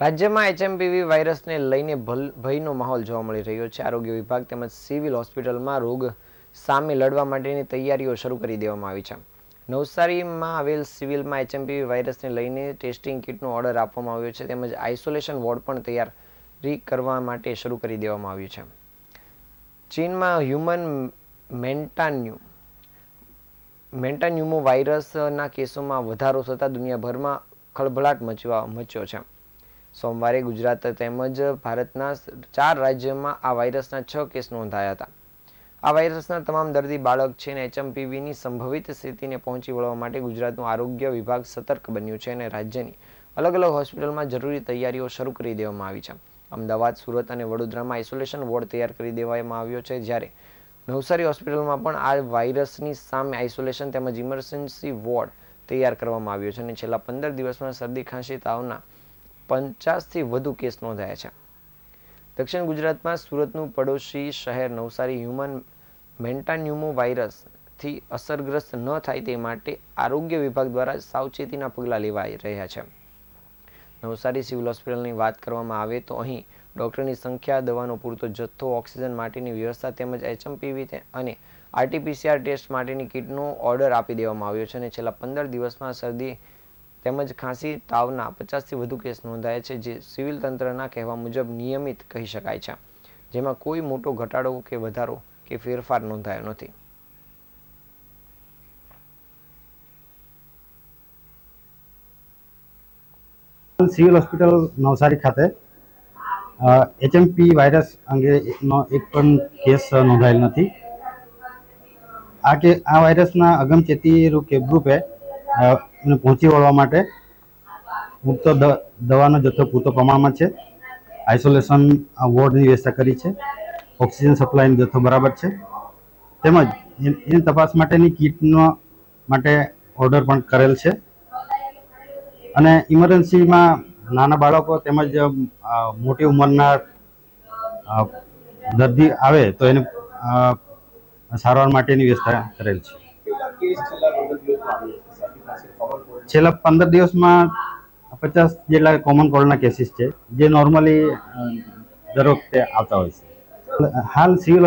રાજ્યમાં એચએમપીવી વાયરસને લઈને ભયનો માહોલ જોવા મળી રહ્યો છે. આરોગ્ય વિભાગ તેમજ સિવિલ હોસ્પિટલમાં રોગ સામે લડવા માટેની તૈયારીઓ શરૂ કરી દેવામાં આવી છે. નવસારીમાં આવેલ સિવિલમાં એચએમપીવી વાયરસને લઈને ટેસ્ટિંગ કિટનો ઓર્ડર આપવામાં આવ્યો છે. તેમજ આઇસોલેશન વોર્ડ પણ તૈયારી કરવા માટે શરૂ કરી દેવામાં આવ્યું છે. ચીનમાં હ્યુમન મેન્ટાન્યુ મેન્ટાન્યુમો વાયરસના કેસોમાં વધારો થતાં દુનિયાભરમાં ખળભળાટ મચવા, મચ્યો છે. સોમવારે ગુજરાત તેમજ ભારતના ચાર રાજ્યોમાં આ વાયરસના છ કેસ નોંધાયા હતા. આ વાયરસના તમામ દર્દી બાળક છે અને એચએમપીવીની સંભવિત સ્થિતિને પહોંચી વળવા માટે ગુજરાતનું આરોગ્ય વિભાગ સતર્ક બન્યું છે અને રાજ્યની અલગ અલગ હોસ્પિટલમાં જરૂરી તૈયારીઓ શરૂ કરી દેવામાં આવી છે. અમદાવાદ, સુરત અને વડોદરામાં આઇસોલેશન વોર્ડ તૈયાર કરી દેવામાં આવ્યો છે જ્યારે નવસારી હોસ્પિટલમાં પણ આ વાયરસની સામે આઇસોલેશન તેમજ ઇમરજન્સી વોર્ડ તૈયાર કરવામાં આવ્યો છે અને છેલ્લા પંદર દિવસમાં શરદી ખાંસી તાવના પચાસથી વધુ કેસ નોંધાયા છે. દક્ષિણ ગુજરાતમાં સુરતનું પડોશી શહેર નવસારી હ્યુમન મેન્ટાન્યુમો વાયરસથી અસરગ્રસ્ત ન થાય તે માટે આરોગ્ય વિભાગ દ્વારા સાવચેતીના પગલાં લેવાઈ રહ્યા છે. નવસારી સિવિલ હોસ્પિટલની વાત કરવામાં આવે તો અહીં ડૉક્ટરની સંખ્યા, દવાનો પૂરતો જથ્થો, ઓક્સિજન માટેની વ્યવસ્થા તેમજ એચએમપીવી અને આરટીપીસીઆર ટેસ્ટ માટેની કિટનો ઓર્ડર આપી દેવામાં આવ્યો છે અને છેલ્લા પંદર દિવસમાં શરદી તેમજ ખાંસી તાવના પચાસથી વધુ કેસ નોંધાયા છે જે સિવિલ તંત્રના કહેવા મુજબ નિયમિત કહી શકાય છે. જેમાં કોઈ મોટો ઘટાડો કે વધારો કે ફેરફાર નોંધાયો નથી. સિવિલ હોસ્પિટલ નવસારી ખાતે એચએમપી વાયરસ અંગેનો એક પણ કેસ નોંધાયેલ નથી. આ કે આ વાયરસના અગમચેતી રૂપે કેપરૂપે અ, એને પહોંચી વળવા માટે પૂરતો દવાનો જથ્થો પૂરતો પ્રમાણમાં છે. આઇસોલેશન વોર્ડની વ્યવસ્થા કરી છે. ઓક્સિજન સપ્લાયનો જથ્થો બરાબર છે. તેમજ એન- તપાસ માટેની કીટનો માટે ઓર્ડર પણ કરેલ છે. અને ઇમરજન્સીમાં નાના બાળકો તેમજ મોટી ઉંમરના દર્દી આવે તો એને સારવાર માટેની વ્યવસ્થા કરેલ છે. છેલ્લા પંદર દિવસમાં પચાસ જેટલા કોમન કોલ્ડના કેસીસ છે, જે નોર્મલી દર વખતે આવતા હોય છે. હાલ સિવિલ